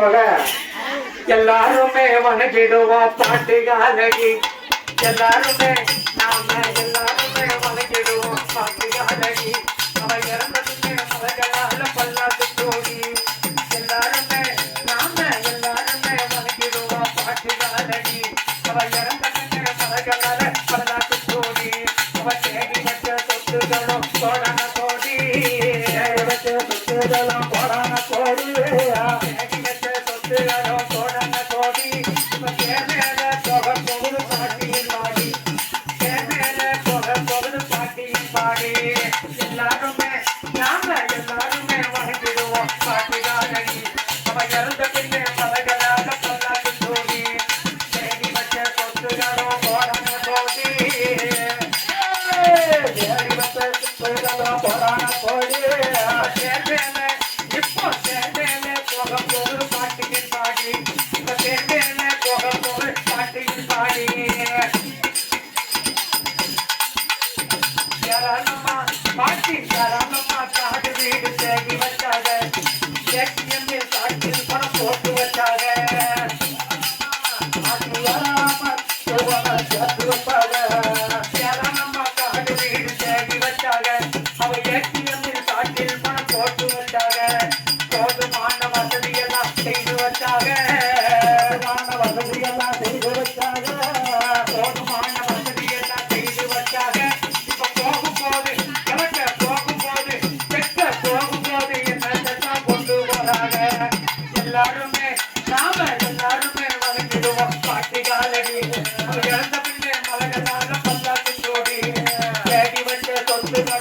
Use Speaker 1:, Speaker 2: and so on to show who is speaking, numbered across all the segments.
Speaker 1: போல. எல்லாருமே வணக்கிடுவோம் பாட்டுகாரடி. எல்லாருமே நாம எல்லாருமே வணக்கிடுவோம் பாட்டுகாரடி. அவ இறந்ததுமே மலர்களால பல்லாத்து தோடி எல்லாருமே நாம எல்லாருமே வணக்கிடுவோம் பாட்டுகாரடி. அவ இறந்ததுமே மலர்களால பல்லாத்து தோடி அவ தேடி வச்ச சொத்துகளும் போடான கோடி. சொத்துகளும் போடான கோடி சரணம்மா பாட்டி சரணம்மா காடு வீடு தேடி வச்சாக. எட்டியமே சாட்டில் பணம் போட்டு வச்சாக. சரணம்மா காடு வீடு தேடி வச்சாக. அவ எட்டியமே சாட்டில் பணம் போட்டு வச்சாக.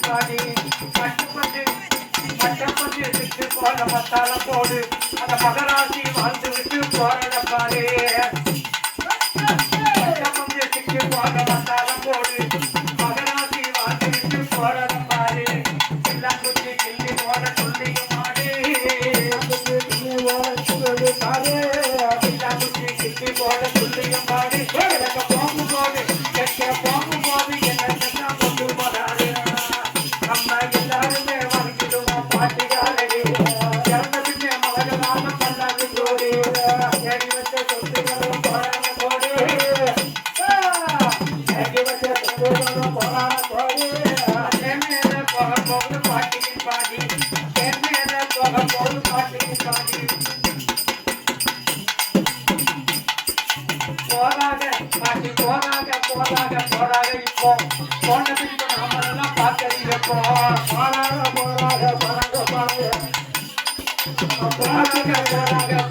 Speaker 1: பாடி பட்டு பட்டு பட்டு பட்டு போல மத்தால போடு. அந்த மகராசி போதாக பாட்டி போதாக போதாக போதாக இப்போ. போன பிடிப்பு நாம எல்லாம் பார்க்கறீங்க போ போதாக போதாக போதாக போதாக போதாக போதாக